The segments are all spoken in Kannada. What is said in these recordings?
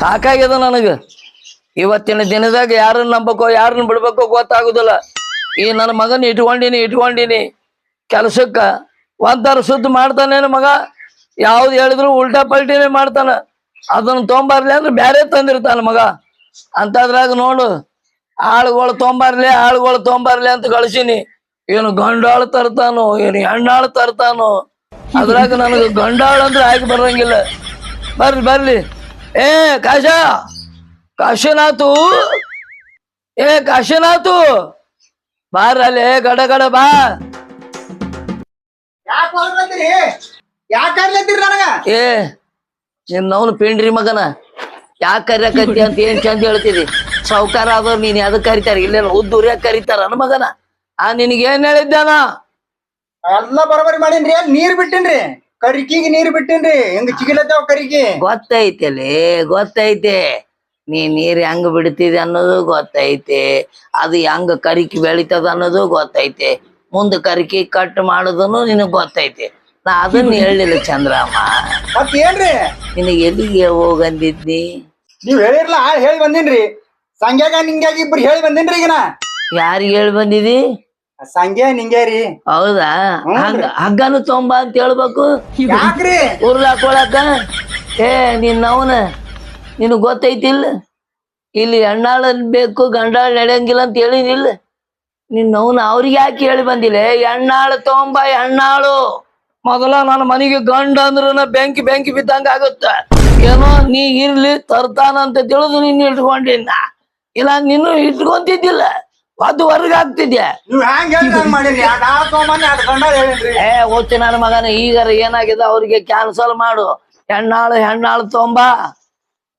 ಸಾಕಾಗ್ಯದ ನನಗೆ. ಇವತ್ತಿನ ದಿನದಾಗ ಯಾರನ್ನ ನಂಬಕೋ, ಯಾರನ್ನ ಬಿಡ್ಬೇಕೋ ಗೊತ್ತಾಗುದಿಲ್ಲ. ಈ ನನ್ನ ಮಗನ ಇಟ್ಕೊಂಡಿನಿ ಇಟ್ಕೊಂಡಿನಿ. ಕೆಲ್ಸಕ್ಕ ಒಂಥರ ಸುದ್ದಿ ಮಾಡ್ತಾನೇನು ಮಗ. ಯಾವ್ದು ಹೇಳಿದ್ರು ಉಲ್ಟಾ ಪಲ್ಟಿನೇ ಮಾಡ್ತಾನ. ಅದನ್ನ ತೊಂಬರ್ಲಿ ಅಂದ್ರೆ ಬೇರೆ ತಂದಿರ್ತಾನ ಮಗ. ಅಂತದ್ರಾಗ ನೋಡು, ಆಳುಗಳು ತೊಂಬರ್ಲಿ ಆಳುಗಳು ತೊಂಬರ್ಲಿ ಅಂತ ಕಳ್ಸೀನಿ ಏನು ಗಂಡಾಳು ತರ್ತಾನೋ, ಏನು ಹೆಣ್ಣಾಳು ತರ್ತಾನೋ. ಅದ್ರಾಗ ನನಗೆ ಗಂಡಾಳು ಅಂದ್ರೆ ಆಗಿ ಬರಂಗಿಲ್ಲ ಬರ್ಲಿ ಬರ್ಲಿ. ಏ ಕಾಶ ಕಾಶನಾಥು ಏ ಕಾಶನಾಥು ಬಾರಲೆ ಗಡ ಗಡ ಬಾ. ಏ ನಿನ್ನವನು ಪಿಂಡ್ರಿ ಮಗನ. ಯಾಕೆ ಕರ್ಯಾಕತ್ತಿ ಅಂತ ಏನ್ ಚಂದ ಹೇಳ್ತೀರಿ? ಸಾವುಕಾರ ಆದವ್ರು ನೀನ್ ಯಾವ್ದು ಕರಿತಾರ? ಇಲ್ಲ ಉದ್ದೂರ್ಯಾಗ ಕರಿತಾರ ನನ್ನ ಮಗನ. ಆ ನಿನಗೆ ಏನ್ ಹೇಳಿದ್ದಾನ ಎಲ್ಲ ಬರಬರಿ ಮಾಡೀನ್ರಿ ನೀರ್ ಬಿಟ್ಟಿನ್ರಿ. ಕರಿಕಿಗೆ ನೀರ್ ಬಿಟ್ಟಿನ್ರಿ. ಹೆಂಗ್ ಚಿಗಿಲತ್ತಾವ ಕರಿಕಿ? ಗೊತ್ತೈತೆಲೆ ಗೊತ್ತೈತೆ. ನೀ ನೀರ್ ಹೆಂಗ್ ಬಿಡ್ತಿದೆ ಅನ್ನೋದು ಗೊತ್ತೈತೆ. ಅದು ಹೆಂಗ್ ಕರಿಕಿ ಬೆಳಿತದ ಅನ್ನೋದು ಗೊತ್ತೈತೆ. ಮುಂದೆ ಕರಿಕಿ ಕಟ್ ಮಾಡೋದನ್ನು ನಿನಗ್ ಗೊತ್ತೈತೆ. ನಾ ಅದನ್ನ ಹೇಳಿಲ್ಲ ಚಂದ್ರಮ್ಮ. ಮತ್ ಏನ್ರಿ ನಿನಗೆ ಎಲ್ಲಿಗೆ ಹೋಗಂದಿದ್ದಿ ನೀವ್ ಹೇಳಿರ್ಲ ಹೇಳಿ ಬಂದಿನ್ರಿ. ಸಂಗ್ಯಾಗ ನಿಂಗಾಗಿ ಇಬ್ರು ಹೇಳಿ ಬಂದಿನ್ರಿ ಈಗ ನಾ ಯಾರಿಗೆ ಹೇಳಿ ಬಂದಿದಿ? ನಿಂಗೇರಿ ಹೌದಾ? ಹಂಗ ಹಗ್ಗನು ತೊಂಬ ಅಂತ ಹೇಳ್ಬೇಕು? ಯಾಕ್ರಿ? ಉರ್ಲಾಕೊಳಕ? ಏ ನಿನ್ನ ಅವನ ನಿನಗ್ ಗೊತ್ತೈತಿಲ್ ಇಲ್ಲಿ ಹೆಣ್ಣಾಳ ಬೇಕು ಗಂಡಾಳ ನಡೆಯಂಗಿಲ್ಲ ಅಂತ ಹೇಳಿನಿಲ್ಲ ನಿನ್ನ ಅವನ ಅವ್ರಿಗೆ ಯಾಕೆ ಹೇಳಿ ಬಂದಿಲ್ಲ? ಹೆಣ್ಣಾಳು ತೊಂಬ ಹೆಣ್ಣಾಳು. ಮೊದಲ ನನ್ನ ಮನೆಗೆ ಗಂಡ ಅಂದ್ರ ಬೆಂಕಿ ಬೆಂಕಿ ಬಿದ್ದಂಗ ಆಗುತ್ತ. ಏನೋ ನೀ ಇರ್ಲಿ ತರ್ತಾನಂತ ತಿಳಿದು ನಿನ್ನ ಇಟ್ಕೊಂಡಿನ್ನ ಇಲ್ಲ ನಿನ್ನೂ ಇಟ್ಕೊಂತಿದ್ದಿಲ್ಲ. ಅದು ವರ್ಗ ಆಗ್ತಿದ್ಯಾ? ನೀವ್ ಹಂಗ ಹೇಳಿನ್ರಿ. ಏ ಹುಚ್ಚು ನನ್ನ ಮಗನ ಈಗ ಏನಾಗಿದೆ? ಅವ್ರಿಗೆ ಕ್ಯಾನ್ಸಲ್ ಮಾಡು. ಹೆಣ್ಣಾಳು ಹೆಣ್ಣಾಳು ತೊಂಬ.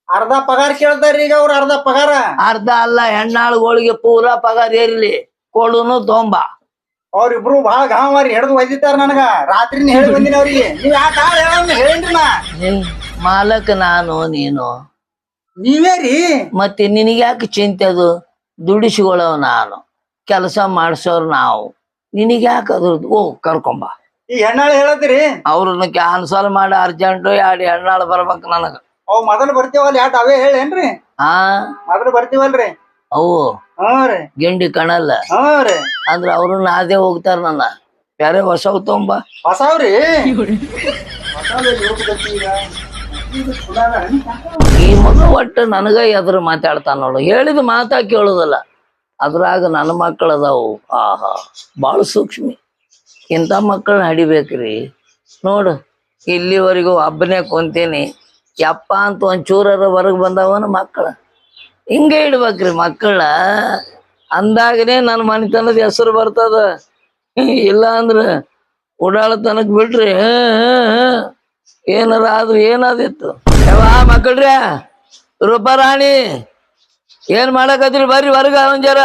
ಅರ್ಧ ಪಗಾರ ಕೇಳ್ತಾರ ಈಗ ಅವ್ರ ಅರ್ಧ ಪಗಾರ. ಅರ್ಧ ಅಲ್ಲ ಹೆಣ್ಣಾಳುಗಳಿಗೆ ಪೂರಾ ಪಗಾರ ಏರ್ಲಿ. ಕೊಡುನು ತೊಂಬ. ಅವ್ರಿಬ್ರು ಬಹಳ ಗಾಂವಾರಿ ಹಿಡಿದು ಒಯ್ದಿತ್ತಾರ ನನಗ. ರಾತ್ರಿನ ಹೇಳಿ ಬಂದಿನ ಅವ್ರಿಗೆ. ನೀವ್ ಯಾಕೆ ಹೇಳೇನ್ರಿ ನಾ. ಮಾಲಕ್ ನಾನು ನೀನು. ನೀವೇ ರೀ. ಮತ್ತೆ ನಿನಗೆ ಯಾಕೆ ಚಿಂತೆ ಅದು? ದುಡಿಸ್ಕೊಳ್ಳೋ ನಾನು ಕೆಲಸ ಮಾಡಿಸೋರು ನಾವು. ನಿನಗೆ ಯಾಕೆ ಅದ್ರದ್ದು ಓ ಕರ್ಕೊಂಬ ಈ ಹೆಣ್ಣಾಳು ಹೇಳತ್ತೀರಿ? ಅವ್ರನ್ನ ಕ್ಯಾನ್ಸಲ್ ಮಾಡಿ ಅರ್ಜೆಂಟು ಎರಡು ಹೆಣ್ಣಾಳು ಬರ್ಬೇಕು ನನಗ. ಅವ್ ಮೊದಲು ಬರ್ತೀವಲ್ಲ ಯಾಟ್ ಅವೇ ಹೇಳೇನ್ರಿ ಆ? ಮೊದಲು ಬರ್ತೀವಲ್ರಿ? ಅವು ಹ್ಞೂ ರೀ. ಗಿಂಡಿ ಕಣಲ್ಲ. ಹ್ಞೂ ರೀ. ಅಂದ್ರ ಅವ್ರು ಅದೇ ಹೋಗ್ತಾರ ನನ್ನ. ಬೇರೆ ಹೊಸ ತೊಂಬ ಹೊಸಾವ್ರಿ? ಈ ಮಗು ಒಟ್ಟು ನನಗ ಎದುರು ಮಾತಾಡ್ತಾನ ನೋಡು. ಹೇಳಿದ ಮಾತಾ ಕೇಳುದಲ್ಲ. ಅದ್ರಾಗ ನನ್ನ ಮಕ್ಕಳು ಅದಾವು. ಆಹಾ ಭಾಳ ಸೂಕ್ಷ್ಮಿ. ಇಂಥ ಮಕ್ಕಳನ್ನ ಹಡಿಬೇಕ್ರಿ. ನೋಡು, ಇಲ್ಲಿವರೆಗೂ ಒಬ್ಬನೇ ಕುಂತೀನಿ. ಯಪ್ಪ ಅಂತ ಒಂಚೂರರ ಹೊರಗೆ ಬಂದವನ ಮಕ್ಕಳ. ಹಿಂಗೆ ಇಡ್ಬೇಕ್ರಿ ಮಕ್ಕಳ. ಅಂದಾಗನೇ ನನ್ನ ಮನೆತನದ ಹೆಸರು ಬರ್ತದ. ಇಲ್ಲ ಅಂದ್ರೆ ಓಡಾಳತನಕ್ ಬಿಟ್ರಿ. ಏನಾರ ಆದ್ರೂ ಏನಾದಿತ್ತು. ಯವ್ವಾ ಮಕ್ಕಳ್ರಿ ರೂಪಾರಾಣಿ ಏನ್ ಮಾಡಕತ್ರಿ ಬರ್ರಿ ಹೊರಗ ಅವನ್ ಜರ.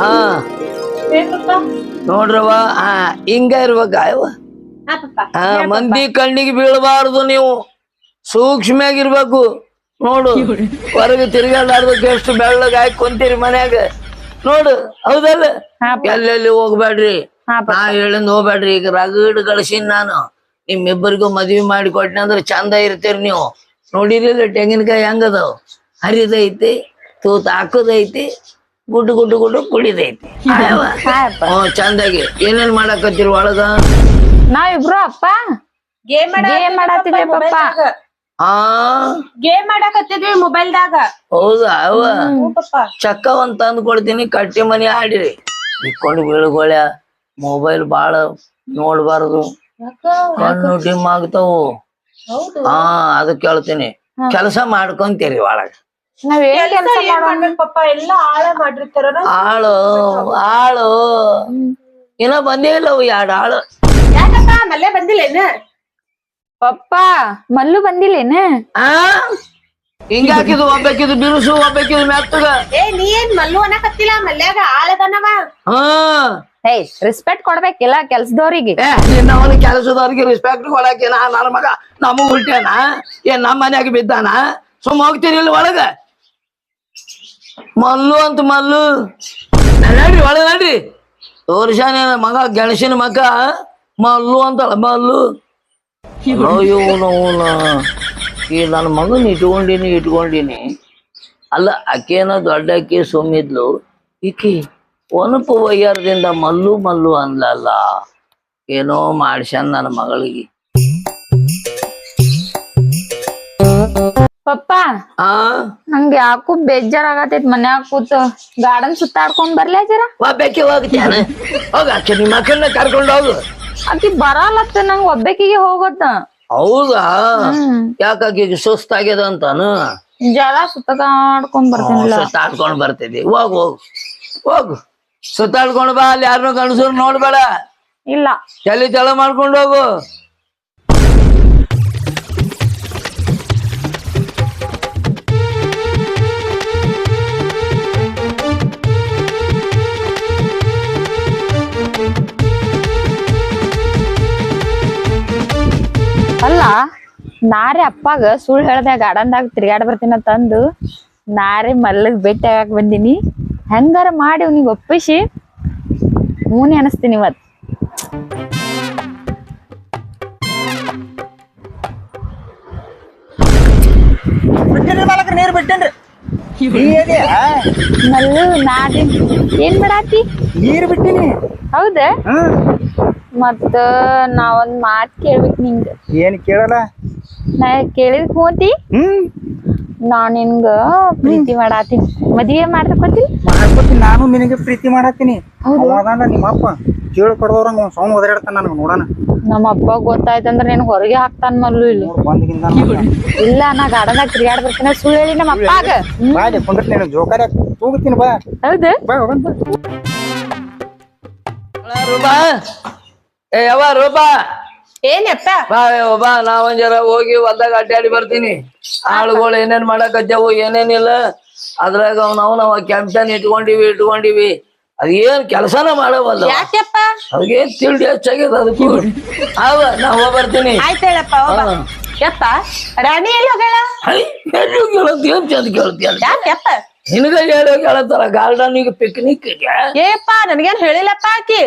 ಹಾ. ನೋಡ್ರವ್ವ ಹಾ ಹಿಂಗ ಇರ್ಬೇಕ ಹಾ ಮಂದಿ ಕಣ್ಣಿಗೆ ಬೀಳಬಾರ್ದು ನೀವು. ಸೂಕ್ಷ್ಮಾಗಿರ್ಬೇಕು ನೋಡು ಹೊರಗೆ ತಿರ್ಗಾಡಾರ್ದಕ್ಕೆ ಎಷ್ಟು ಬೆಳ್ಳಗ್ ಹಾಕಿ ಕುಂತೀರಿ ಮನ್ಯಾಗ. ನೋಡು ಹೌದಲ್ಲ? ಎಲ್ಲೆಲ್ಲಿ ಹೋಗ್ಬೇಡ್ರಿ ನಾ ಹೇಳಿಂದ ಹೋಗ್ಬೇಡ್ರಿ ಈಗ ರಗಡ್ ಗಳಿಸಿನ್ ನಾನು. ನಿಮ್ಮಿಬ್ಬರಿಗೂ ಮದ್ವಿ ಮಾಡಿ ಕೊಟ್ಟೆ ಅಂದ್ರೆ ಚಂದ ಇರ್ತೀರಿ ನೀವು. ನೋಡಿರಿಲ್ಲ ತೆಂಗಿನಕಾಯಿ ಹೆಂಗದವು ಹರಿದೈತಿ ತೂತ ಹಾಕೋದೈತಿ ಗುಡ್ಡು ಗುಡ್ಡು ಗುಡ್ಡು ಕುಡಿದೈತಿ. ಹ್ಮ್ ಚಂದಾಗಿ. ಏನೇನ್ ಮಾಡಾಕತ್ತೀರಿ ಒಳಗ? ನಾವಿಬ್ರು ಅಪ್ಪ. ಗೇಮ್ ಗೇಮ್ ಮಾಡತ್ತಿದ್ವಿ ಪಪ್ಪ. ಆ? ಗೇಮ್ ಮಾಡಕತ್ತಿದ್ವಿ ಮೊಬೈಲ್ದಾಗ. ಹೌದಾ ಅವ ಚಕ್ಕ ಒಂದ್ ತಂದು ಕೊಡ್ತೀನಿ ಕಟ್ಟಿ ಮನಿ ಆಡಿರಿ. ಇಕ್ಕೊಂಡು ಬೀಳ್ಗೊಳ್ಯ ಮೊಬೈಲ್ ಬಾಳ ನೋಡ್ಬಾರ್ದು. ಕಣ್ಣು ಡಿಮ್ ಆಗ್ತಾವು. ಹಾ ಅದು ಕೇಳ್ತೀನಿ. ಕೆಲಸ ಮಾಡ್ಕೊಂತೀರಿ ಒಳಗ. ನಾವ್ ಏನ್ ಕೆಲ್ಸ ಏನ್ ಎಲ್ಲ ಆಳ ಮಾಡಿರ್ತಾರ ಆಳು ಆಳು. ಇನ್ನ ಬಂದೇ ಇಲ್ಲ ಅವು ಎರಡು ಆಳು. ಯಾಕಪ್ಪ? ಮಲ್ಲೆ ಬಂದಿಲ್ಲೇನ? ಪಪ್ಪ ಮಲ್ಲು ಬಂದಿಲ್ಲೇನ? ಆ? ಹಿಂಗಾಕಿದು ಒಬ್ಬಾಕಿದು ಬಿರುಸು ಒಬ್ಬಾಕಿದು ಮೆತ್ತಗ. ಏ ನೀ ಏನ್ ಮಲ್ಲು ಅನ್ನಕತ್ತಿಲ್ಲ ಮಲ್ಯಾಗ ಆಳದನವ. ಹಾ. ಏಯ್ ರೆಸ್ಪೆಕ್ಟ್ ಕೊಡ್ಬೇಕಿಲ್ಲ ಕೆಲ್ಸದವ್ರಿಗೆ. ಏ ನಿನ್ನ ಅವನ ಕೆಲಸದವ್ರಿಗೆ ರೆಸ್ಪೆಕ್ಟ್ ಕೊಡಕ್ಕೆ ನಾ ನನ್ನ ಮಗ ನಮಗ್ ಉಲ್ಟೇನ? ಏನ್ ನಮ್ಮ ಮನ್ಯಾಗ ಬಿದ್ದಾನ? ಸುಮ್ಮ ಹೋಗ್ತೀರಿ ಇಲ್ಲಿ ಒಳಗ? ಮಲ್ಲು ಅಂತ ಮಲ್ಲು. ನಡ್ರಿ ಒಳಗ ನಡ್ರಿ. ತೋರ್ಸಾನ ಮಗ ಗೆಣಸಿನ ಮಗ? ಮಲ್ಲು ಅಂತಳ ಮಲ್ಲು. ಇವನು ಈ ನನ್ನ ಮಗನ ಇಟ್ಕೊಂಡಿನಿ ಇಟ್ಕೊಂಡಿನಿ. ಅಲ್ಲ ಆಕೇನ ದೊಡ್ಡ ಅಕ್ಕಿ ಸುಮ್ಮಿದ್ಲು. ಈಕಿ ಒನಪು ವಯ್ಯಾರದಿಂದ ಮಲ್ಲು ಮಲ್ಲು ಅನ್ಲಲ್ಲ ಏನೋ ಮಾಡ್ಸ್ಯಾನ್ ನನ್ನ ಮಗಳಿಗೆ. ಪಪ್ಪ ಆ? ನಂಗೆ ಯಾಕೋ ಬೇಜಾರಾಗತೈತ್ ಮನ್ಯಾಗ ಕೂತು. ಗಾರ್ಡನ್ ಸುತ್ತಾಡ್ಕೊಂಡ್ ಬರ್ಲೇ ಜರ? ಒಬ್ಬಾಕಿ ಹೋಗ್ತೇನ ಹೋಗ ಆಕೆ ನಿಮ್ಮ ಮಕ್ಕಳನ್ನ ಕರ್ಕೊಂಡು ಹೋಗು. ಆಕಿ ಬರಲ್ಲತ್ತ ನಂಗ್ ಒಬ್ಬಾಕಿಗೆ ಹೋಗತ್ತ. ಹೌದಾ? ಯಾಕಾಗಿ ಸುಸ್ತಾಗ್ಯದ ಅಂತಾನು? ಜಲ ಸುತ್ತಾಡ್ಕೊಂಡ್ ಬರ್ತೀನಿ ಸುತ್ತಾಡ್ಕೊಂಡ್ ಬರ್ತಿದ್ದಿ. ಹೋಗ್ ಹೋಗು ಹೋಗು. ಸುತ್ತಾಡ್ಕೊಂಡ್ ಬಾ ಅಲ್ಲಿ ಯಾರನ್ನೂ ಗಂಡಸರು ನೋಡ್ಬೇಡ. ಇಲ್ಲ. ತಲೆ ಜಲ ಮಾಡ್ಕೊಂಡು ಹೋಗು. ಅಲ್ಲ ನಾರೇ ಅಪ್ಪಾಗ ಸುಳ್ಳು ಹೇಳ್ದೆ ಗಾರ್ಡನ್ದಾಗ ತಿರ್ಗಾಡ್ ಬರ್ತೀನ ತಂದು ನಾರೇ ಮಲ್ಲಗ್ ಭೇಟಿ ಆಗಾಕ್ ಬಂದಿನಿ. ಹೆಂಗಾರ ಮಾಡಿ ಅವ್ನಿಗೆ ಒಪ್ಪಿಸಿ ಮೂನಿ ಅನಿಸ್ತೀನಿ ಇವತ್. ಬಿಟ್ಟಿನ್ರಿ ಮಾಲಕ್ರ ನೀರ್ ಬಿಟ್ಟಿನ್ರಿ. ಮಲ್ಲು ಏನ್ ಮಾಡಾತಿ? ನೀರ್ ಬಿಟ್ಟಿನಿ. ಹೌದ? ಮತ್ತ ನಾ ಒಂದ್ ಮಾತ್ ಕೇಳ್ಬೇಕು ನಿಂಗ. ಏನ್ ಕೇಳಲ್ಲ? ನಾ ಕೇಳಿದ್ ಕೂತಿ ಹ್ಮ್. ನಾ ನಿನ್ಗ ಪ್ರೀತಿ ಮಾಡಾತೀನಿ. ಮದ್ವೆ ಮಾಡ್ತಕೋತಿ ಮಾಡ್ಕೊತೀನಿ ನಾನು ನಿನಗೆ ಪ್ರೀತಿ ಮಾಡಾತೀನಿ. ಅವಾಗಲ್ಲ ನಿಮ್ಮ ಅಪ್ಪ. ಕೇಳಿ ಕೊಡ್ದವ್ರಂಗ ಒಂದ್ ಸೌಂಡ್ ಒದರಾಡ್ತಾನ ನನಗೆ ನೋಡೋಣ ನಮ್ಮ ಅಪ್ಪ ಗೊತ್ತಾಯ್ತಂದ್ರ ನಿನ್ ಹೊರಗೆ ಹಾಕ್ತಾನ ಮಲ್ಲು ಇಲ್ಲಿ. ಬಂದ್ಗಿಂದ ಇಲ್ಲ ನಾ ಗಾರ್ಡನ್ದಾಗ ತಿರ್ಗಾಡ್ ಬರ್ತೀನಿ. ಸುಳ್ಳು ಹೇಳಿ ನಮ್ಮ ಅಪ್ಪಾಗ. ಜೋಕಾರ ಜೋಕಾರಿ ತೂಗುತ್ತೀನಿ ಬಾ. ಹೌದು. ಬಾ ಬಾ? ಏ ಯಾವ ರೂಪಾ. ಏನಪ್ಪ ಬಾ ಯವ್ವ, ಬಾ ನಾ ಒಂದ್ ಜರ ಹೋಗಿ ಹೊಲ್ದಾಗ ಅಡ್ಡಾಡಿ ಬರ್ತೀನಿ. ಆಳುಗಳು ಏನೇನ್ ಮಾಡಕತ್ಯಾವು ಏನೇನಿಲ್ಲ. ಅದ್ರಾಗ ನಾವು ನಾವ್ ಕೆಂಪನ್ ಕ್ಯಾಂಪ್ಟನ್ ಇಟ್ಕೊಂಡಿವಿ ಇಟ್ಕೊಂಡಿವಿ. ಅದೇನ್ ಏನ್ ಕೆಲಸನ ಮಾಡವಲ್ಲ ಯಾಕೆಪ್ಪ ಅವ್ರಿಗೇನ್ ಹೆಚ್ಚಾಗಿದೆ ಹೆಚ್ಚಾಗ್ಯದ ಅದಕ್ಕೂ ಅವ ನಾ ಹೋಗ್ ಬರ್ತೀನಿ. ಆಯ್ತು ಹೇಳಪ್ಪ ಹೋಗ. ಹಾ. ಯಪ್ಪ ರಾಣಿ ಎಲ್ಲಿ ಹೋಗಳ ಎಲ್ಲಿ ಕೇಳತ್ ಏನ್ ಚಂದ ಕೇಳ್ತೀಯ ಯಾಕೆಪ್ಪ ನಿನಗ ಹೇಳೋ ಕೇಳತ್ತಾರ ಈಗ ಪಿಕ್ನಿಕ್ ಏಪ್ಪ ನನಗೇನ್ ಹೇಳಿಲ್ಲಪ್ಪ ಆಕಿ.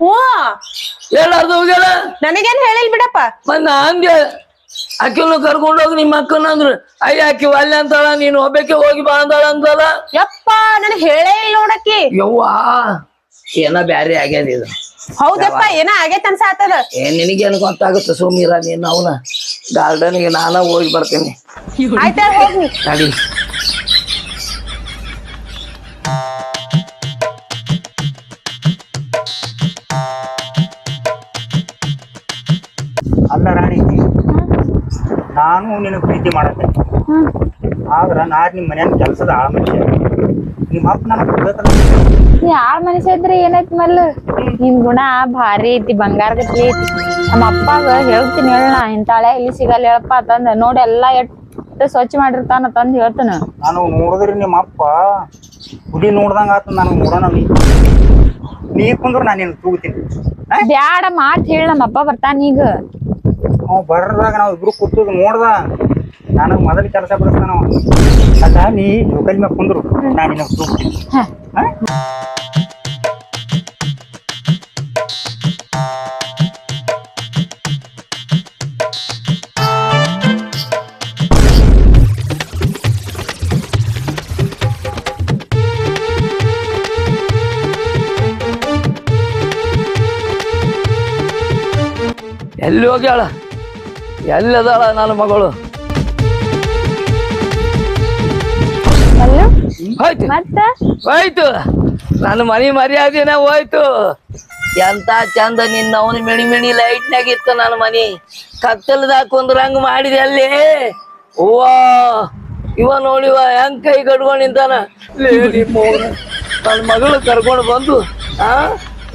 ಹ್ಞೂ. ಹೋಗ್ಯಾಳ ನನಗೇನ್ ಹೇಳಿಲ್ ಬಿಡಪ್ಪ. ಮತ್ ನಾ ಅಂದೆ ಅಕ್ಕಿನ ಕರ್ಕೊಂಡು ಹೋಗಿ ನಿಮ್ಮ ಅಕ್ಕನ ಅಂದ್ರು ಅಯ್ಯ ಅಕ್ಕಿ ಅಲ್ಲ ಅಂತಾಳ ನೀನು ಒಬ್ಬಕ್ಕೆ ಹೋಗಿ ಬಾ ಅಂದಾಳ ಅಂತಾಳ ಯಪ್ಪ ನನಗ್ ಹೇಳೇ ಇಲ್ಲ ನೋಡಕ್ಕಿ ಯವ್ವಾ ಏನ ಬ್ಯಾರೆ ಆಗ್ಯದ ಇದು. ಹೌದಪ್ಪ ಏನ ಆಗೇತ್ ಅನ್ಸಾತದ. ಏನ್ ನಿನಗೇನ್ ಗೊತ್ತಾಗುತ್ತೆ ಸುಮೀರ ನೀನು ಅವನ ಗಾರ್ಡನ್ಗೆ ನಾನ ಹೋಗಿ ಬರ್ತೀನಿ. ಆಯ್ತ ಹೋಗಿ ನಡಿ. ನಾನು ನಿನಗೆ ಪ್ರೀತಿ ಮಾಡತ್ತೆ. ಆದ್ರ ನಾ ನಿಮ್ಮ ಮನ್ಯಾನ ಕೆಲಸದ ಆಳ ಮನುಷ್ಯ. ನಿಮ್ಮ ಅಪ್ಪ ನನಗೆ ನೀ ಆಳ್ ಮನುಷ್ಯ ಇದ್ರೆ ಏನೈತಿ ಮಲ್ಲ? ನಿನ್ ಗುಣ ಭಾರಿ ಐತಿ ಬಂಗಾರ ಗತಿ ಐತಿ. ನಮ್ಮ ಅಪ್ಪಾಗ ಹೇಳ್ತೀನಿ ಹೇಳ ಇಂತಾಳೆ ಇಲ್ಲಿ ಸಿಗಲ್ಲ ಹೇಳಪ್ಪ ತಂದ ನೋಡಿ ಎಲ್ಲಾ ಎಟ್ಟ ಸ್ವಚ್ಛ ಮಾಡಿರ್ತಾನ ತಂದ್ ಹೇಳ್ತಾನ. ನಾನು ನೋಡಿದ್ರಿ ನಿಮ್ಮ ಅಪ್ಪ ಹುಡಿ ನೋಡ್ದಂಗ ಆತ ನನಗೆ ನೋಡೋಣ ನೀ. ನೀ ಕುಂದ್ರ ನಾನು ನಿನ್ನ ತೂಗುತ್ತೀನಿ ಬ್ಯಾಡ ಮಾತ್ ಹೇಳ ನಮ್ಮ ಅಪ್ಪ ಬರ್ತಾನ ಈಗ. ಅವ್ ಬರ್ದಾಗ ನಾವು ಇಬ್ರು ಕೂತದ್ ನೋಡ್ದ ನನಗ್ ಮೊದಲ ಕೆಲಸ ಬಿಡಿಸ್ತಾನ ಅದ ನೀ ಜೋಕಲ್ ಮ್ಯಾಗ ಕುಂದ್ರು ನಾನು ನಿನ್ನ ತೂಗುತ್ತೀನಿ ಹ. ಹಾ? ಎಲ್ಲಿ ಹೋಗ್ಯಾಳ ಎಲ್ಲದಾಳ ನನ್ನ ಮಗಳು? ಹೋಯ್ತು. ಮತ್ತ? ಹೋಯ್ತು. ನನ್ನ ಮನಿ ಮರ್ಯಾದಿನ ಹೋಯ್ತು. ಎಂತ ಚಂದ ನಿನ್ನ ಅವನ ಮಿಣಿ ಮಿಣಿ ಲೈಟ್ನಾಗ ಇತ್ತು ನನ್ನ ಮನಿ. ಕತ್ತಲದಾಗ ಕುಂದ್ರಂಗ್ ಮಾಡಿದೆ ಅಲ್ಲಿ. ಹೂವ ಇವ ನೋಡಿವ ಹೆಂಗ್ ಕೈ ಕಟ್ಕೊಂಡು ನಿಂತಾನ. ನನ್ನ ಮಗಳು ಕರ್ಕೊಂಡು ಬಂದು ಆ?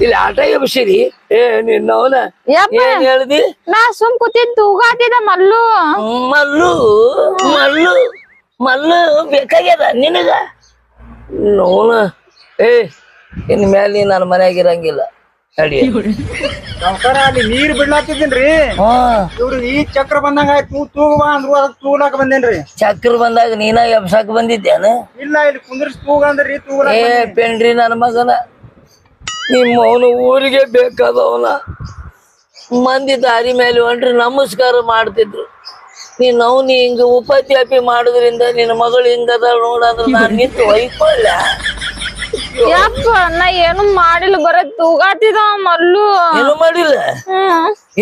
ಇಲ್ಲಿ ಆಟ ಎಬ್ಸಿರಿ ಏ ನಿನ್ನವನ ಯಪ್ಪ ಏನ್ ಹೇಳ್ದಿ? ನಾ ಸುಮ್ ಕೂತಿದ್ ತೂಗಾತಿದ ಮಲ್ಲು. ಮಲ್ಲು ಮಲ್ಲು ಮಲ್ಲು ಬೇಕಾಗ್ಯದ ನಿನಗ? ನೋನ ಏ ಇನ್ ಮೇಲೆ ನನ್ನ ಮನ್ಯಾಗ ಇರಂಗಿಲ್ಲ. ಅಲ್ಲಿ ನೀರ್ ಬಿಡ್ಲಾತಿದ್ದೀನ್ರಿ. ಹಾ. ಇವ್ರು ಈ ಚಕ್ರ ಬಂದಾಗ ಆಯ್ತು ತೂಗ ತೂಗು ಬಾ ಅಂದ್ರು ಅದಕ್ಕೆ ತೂಗ್ಲಾಕ ಬಂದೇನ್ರಿ. ಚಕ್ರ ಬಂದಾಗ ನೀನ ಎಬ್ಸಾಕ ಬಂದಿದ್ದೇನ? ಇಲ್ಲ ಇಲ್ಲಿ ಕುಂದ್ರಿಸಿ ತೂಗ ಅಂದ್ರಿ ತೂಗ ಏ ಪೆಂಡ್ರಿ ನನ್ನ ಮಗನ. ನಿಮ್ಮ ಅವನು ಊರಿಗೆ ಬೇಕಾದವನ. ಮಂದಿ ದಾರಿ ಮೇಲೆ ಹೊಂಟ್ರಿ ನಮಸ್ಕಾರ ಮಾಡ್ತಿದ್ರು. ನೀನ್ ಅವನಿ ಹಿಂಗ ಉಪತ್ಯಾಪಿ ಮಾಡೋದ್ರಿಂದ ನಿನ್ನ ಮಗಳು ಹಿಂಗದ ನೋಡಂದ್ರ ನಾನು ನಿಂತು ಒಯ್ಕೊಳ್ಳ ಯಪ್ಪ ನಾ ಏನು ಮಾಡಿಲ್ಲ ಬರ ತೂಗಾತಿದ ಮಲ್ಲು. ಏನು ಮಾಡಿಲ್ಲ?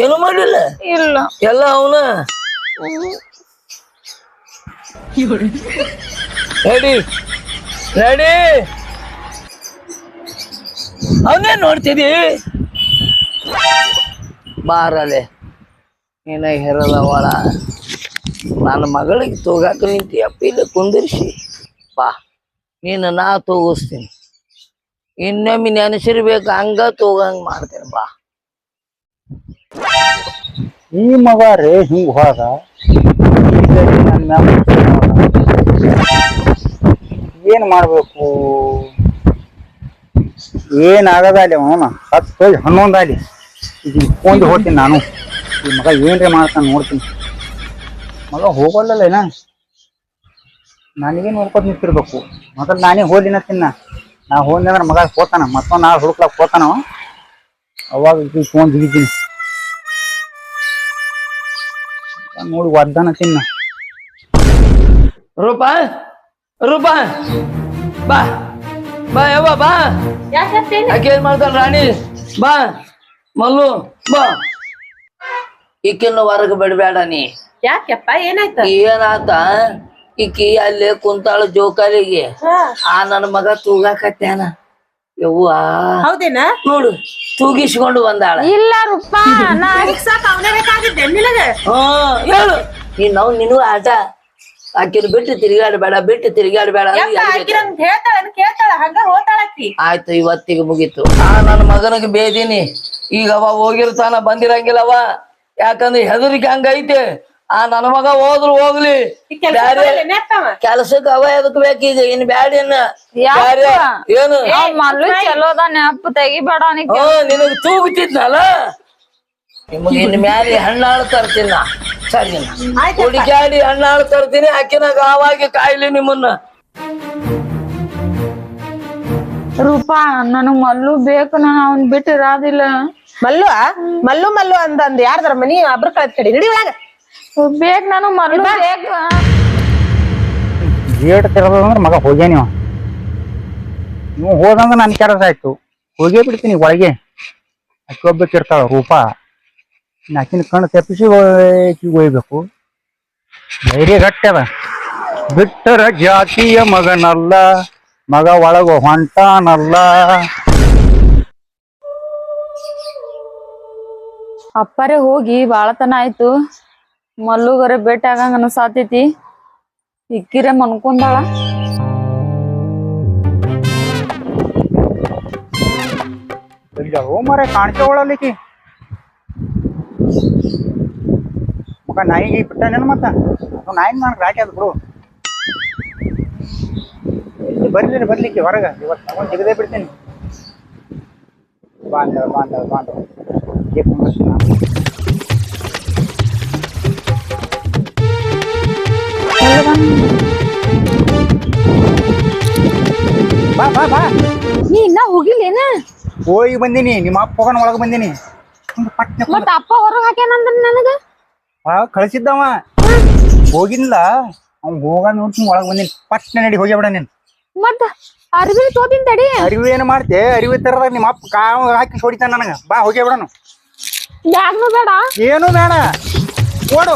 ಏನು ಮಾಡಿಲ್ಲ? ಇಲ್ಲ. ಎಲ್ಲ ಅವನ? ರೆಡಿ ರೆಡಿ ಅವನೇ ನೋಡ್ತಿದಿ ಬಾರಲೆ. ನೀನ ಹೆರದವಳ ನನ್ನ ಮಗಳಿಗೆ ತೂಗಾಕ ನಿಂತಿ ಅಪ್ಪಿಲ್ಲ ಕುಂದಿರ್ಸಿ. ಬಾ. ನೀನು ನಾ ತೂಗಿಸ್ತೀನಿ. ಇನ್ನೊಮ್ಮೆ ನೆನೆಸಿರ್ಬೇಕು, ಹಂಗ ತೂಗಂಗ್ ಮಾಡ್ತೇನೆ. ಬಾ. ಈ ಮಗ ರೇ ಹಿಂಗ್ ಹೋದ. ಏನ್ ಮಾಡ್ಬೇಕು? ಏನ್ ಆಗದ ಅವನ? ಹತ್ತು ಹೋಗಿ ಅಲ್ಲಿ ಈಗ ಹೋಗ್ತೀನಿ ನಾನು. ಈ ಮಗ ಏನ್ರಿ ಮಾಡ್ತಾನೆ ನೋಡ್ತೀನಿ. ಮಗ ಹೋಗಲ್ಲ ಏನ ನನಗೆ ನೋಡ್ಕೊತ ನಿಂತಿರ್ಬೇಕು. ಮೊದಲು ನಾನೇ ಹೋದಿನ ತಿನ್ನ. ನಾ ಹೋದ್ನಿ ಅಂದ್ರೆ ಮಗ ಹೋತಾನ ಮತ್ತೊಂದು ನಾಳೆ ಹುಡುಕ್ಲಾಕ್ ಹೋತಾನ ಅವಾಗ ಫೋನ್ ಜಿಗಿದ್ದೀನಿ ನೋಡಿ ಒದ್ದಾನ ತಿನ್ನ. ರೂಪ? ರೂಪ? ಬಾ. ಬಾ ಯವ್ವ ಬಾ. ಆಕೆ ಏನ್ ಮಾಡ್ತಾಳ ರಾಣಿ? ಬಾ ಮಲ್ಲು ಬಾ. ಈಕಿನ್ನು ಹೊರಗೆ ಬಿಡ್ಬೇಡ ನೀ. ಯಾಕೆಪ್ಪ ಏನಾಯ್ತ? ಏನಾತ? ಈಕಿ ಅಲ್ಲೇ ಕುಂತಾಳ ಜೋಕಾಲಿಗೆ. ಆ ನನ್ನ ಮಗ ತೂಗಾಕತ್ಯಾನ. ಯವ್ವ. ಹೌದೇನ? ನೋಡು ತೂಗಿಸ್ಕೊಂಡು ಬಂದಾಳ. ಇಲ್ಲ ರೂಪ ನಾ ಸಾಕ್ ಅವನೇ ಬೇಕಾಗಿದ್ದೆ ನಿನಗ? ಹ್ಮ್ ಹೇಳು. ನೀನು ನಿನಗೂ ಆಟ. ಆಕಿನ ಬಿಟ್ಟು ತಿರುಗಾಡಬೇಡ ಬಿಟ್ಟು ತಿರುಗಾಡಬೇಡ ಹೇಳ್ತಾಳ ಕೇಳ್ತಾಳ ಹಂಗ ಹೋತಾಳಕ್ಕಿ. ಆಯ್ತು ಇವತ್ತಿಗೆ ಮುಗೀತು. ಆ ನನ್ನ ಮಗನಿಗೆ ಬೇದಿನಿ. ಈಗ ಅವ ಹೋಗಿರ್ತಾನ ಬಂದಿರಂಗಿಲ್ಲವ. ಯಾಕಂದ್ರೆ ಹೆದರಿಕೆ ಹಂಗೈತೆ ಆ ನನ್ನ ಮಗ ಹೋದ್ರು ಹೋಗ್ಲಿ. ಬ್ಯಾರೆ ಕೆಲಸಕ್ಕೆ ಅವ? ಎದಕ್ ಬೇಕೀಗ ಇನ್ ಬ್ಯಾಡ ಏನು? ಚಲೋದ ನೆನಪು ತೆಗಿಬೇಡ ನಿನಗ್ ತೂಗುತ್ತಿದ್ನಲ್ಲ ನಿಮಗೆ ಇನ್ ಮ್ಯಾಲೆ ಹಣ್ಣಾಳು ತರ್ತೀನಿ ಸರಿ ಹುಡುಕ್ಯಾಡಿ ಹಣ್ಣಾಳು ತರ್ತೀನಿ ಆಕಿನ ಗಾವಾಗಿ ಕಾಯ್ಲಿ ನಿಮ್ಮನ್ನ. ರೂಪಾ ನನಗ್ ಮಲ್ಲು ಬೇಕು ನಾನು ಅವನ್ ಬಿಟ್ಟು ಇರೋದಿಲ್ಲ. ಮಲ್ಲು ಮಲ್ಲು ಮಲ್ಲು ಅಂದ ಅಂದಂದ್ ಯಾರ್ದಾರ ಮನಿ? ಅಬ್ರ ಕಳತ್ ಕಡಿ ನಡಿ ಒಳಗ. ಬೇಕ್ ನಾನು ಮಲ್ಲು ಬೇಕು. ಗೇಟ್ ತೆರೆದಂದ್ರೆ ಮಗ ಹೋಗ್ಯ ನೀವು? ನೀವು ಹೋದಂದ್ರೆ ನನ್ನ ಕೆಲಸ ಆಯ್ತು. ಹೋಗೇ ಬಿಡ್ತೀನಿ ಒಳಗೆ. ಅಕ್ಕಿ ಒಬ್ಬಕ್ಕಿರ್ತಾಳ ರೂಪ. ಇನ್ನು ಆಕಿನ ಕಣ್ಣು ತಪ್ಪಿಸಿ ಒಯ್ಬೇಕು. ಧೈರ್ಯ ಗಟ್ಟಿ ಅದ. ಬಿಟ್ಟರ ಜಾತಿಯ ಮಗನಲ್ಲ ಮಗ ಒಳಗ ಹೊಂಟಾನಲ್ಲ. ಅಪ್ಪರೆ ಹೋಗಿ ಬಾಳತನ ಆಯ್ತು. ಮಲ್ಲುಗರೆ ಭೇಟಿ ಆಗಂಗ ಅನಸಾತೈತಿ. ಇಕ್ಕಿರೆ ಮನ್ಕೊಂಡಾಳ. ಮರ ಕಾಣಿಕೆ ಒಳಲಿಕ್ಕಿ ಮಗ ನಾಯಿಗೆ ಬಿಟ್ಟಾನೇನು ಮತ್ತ? ಅದು ನಾಯಿನ ನನಗೆ ರಾಟಿ ಅದು ಬಿಡು. ಇಲ್ಲಿ ಬರ್ಲಿ ಬರ್ಲಿಕ್ಕೆ ಹೊರಗ. ಇವತ್ತು ತಗೊಂಡು ತೆಗೆದೇ ಬಿಡ್ತೀನಿ. ಬಾಂಧವ ಬಾಂಧವ ಬಾಂಧವ. ಬಾ ಬಾ ಬಾ. ನೀ ಇನ್ನ ಹೋಗಿಲ್ಲೇನ? ಹೋಗಿ ಬಂದೀನಿ ನಿಮ್ಮ ಅಪ್ಪ ಹೋಗೋಣ ಒಳಗೆ ಬಂದೀನಿ. ಮತ್ತ ಅಪ್ಪ ಹೊರಗ್ ಹಾಕ್ಯಾನಂದ್ರ ನನಗ? ಆ ಕಳ್ಸಿದ್ದವ. ಹೋಗಿಲ್ಲ ಅವ್ನ್ ಹೋಗ ನೋಡ್ತೀನಿ ಒಳಗೆ ಬಂದೀನಿ. ಪಟ್ನೆ ನಡಿ ಹೋಗಿ ಬಿಡ ನೀನು. ಮತ್ತ ಅರಿವಿ ತೋದಿನ ತಡಿ. ಅರಿವಿ ಏನು ಮಾಡ್ತೆ? ಅರಿವು ತರದಾಗ ನಿಮ್ಮ ಅಪ್ಪ ಕಾವು ಹಾಕಿ ಹೊಡಿತಾನ ನನಗೆ. ಬಾ ಹೋಗಿ ಬಿಡನು ಬ್ಯಾಗ್ನು ಬೇಡ. ಏನು ಬೇಡ. ಓಡು.